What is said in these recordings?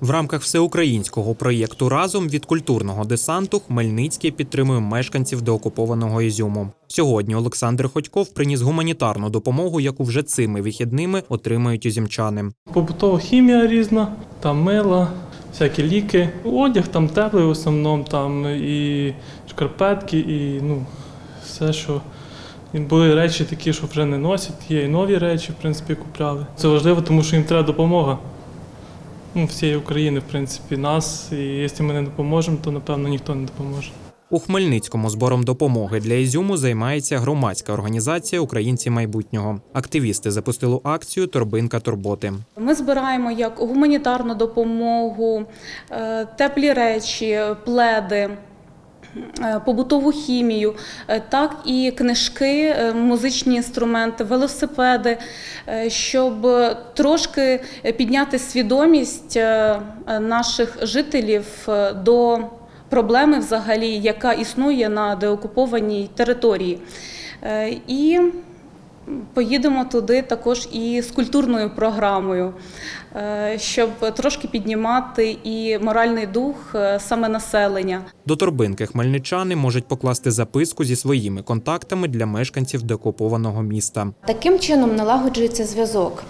В рамках всеукраїнського проєкту Разом від культурного десанту Хмельницький підтримує мешканців деокупованого Ізюму. Сьогодні Олександр Ходьков приніс гуманітарну допомогу, яку вже цими вихідними отримають ізюмчани. Побутова хімія різна, там мила, всякі ліки. Одяг там теплий в основному, там і шкарпетки, і ну, все, що. Були речі такі, що вже не носять, є і нові речі, в принципі, купляли. Це важливо, тому що їм треба допомога. Ну, всієї України, в принципі, нас. І якщо ми не допоможемо, то напевно ніхто не допоможе. У Хмельницькому збором допомоги для Ізюму займається громадська організація Українці майбутнього. Активісти запустили акцію Торбинка турботи. Ми збираємо як гуманітарну допомогу, е, теплі речі, пледи. Е, Побутову хімію, е, так і книжки, е, музичні інструменти, велосипеди, щоб трошки підняти свідомість наших жителів до проблеми, взагалі, яка існує на деокупованій території. І Поїдемо туди також і з культурною програмою, е, щоб трошки піднімати і моральний дух е, саме населення. До торбинки хмельничани можуть покласти записку зі своїми контактами для мешканців декупованого міста. Таким чином налагоджується зв'язок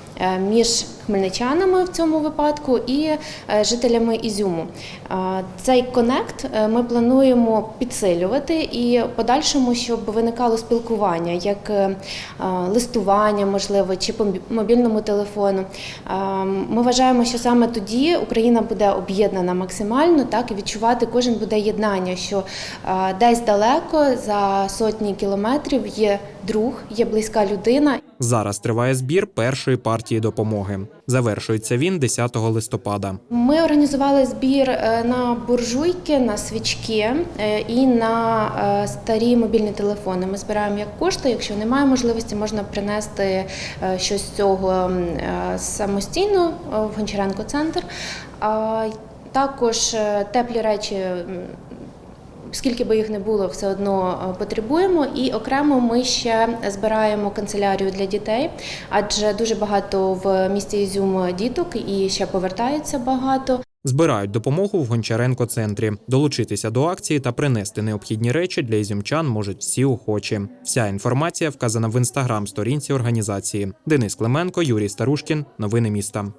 між хмельничанами в цьому випадку і е, жителями Ізюму. Е, Цей конект е, ми плануємо підсилювати і подальшому, щоб виникало спілкування, як е, листування, можливо, чи по мобільному телефону. Е, Ми вважаємо, що саме тоді Україна буде об'єднана максимально, так і відчувати кожен буде єднання, що е, десь далеко за сотні кілометрів є друг, є близька людина. Зараз триває збір першої партії допомоги. Завершується він 10 листопада. Ми організували збір е, на буржуйки, на свічки е, і на е, старі мобільні телефони. Ми збираємо як кошти. Якщо немає можливості, можна принести щось з цього самостійно в Гончаренко центр. Також теплі речі. Скільки би їх не було, все одно е, потребуємо. І окремо ми ще збираємо канцелярію для дітей, адже дуже багато в місті Ізюм діток і ще повертаються багато. Збирають допомогу в Гончаренко центрі. Долучитися до акції та принести необхідні речі для ізюмчан можуть всі охочі. Вся інформація вказана в інстаграм сторінці організації. Денис Клименко, Юрій Старушкін. Новини міста.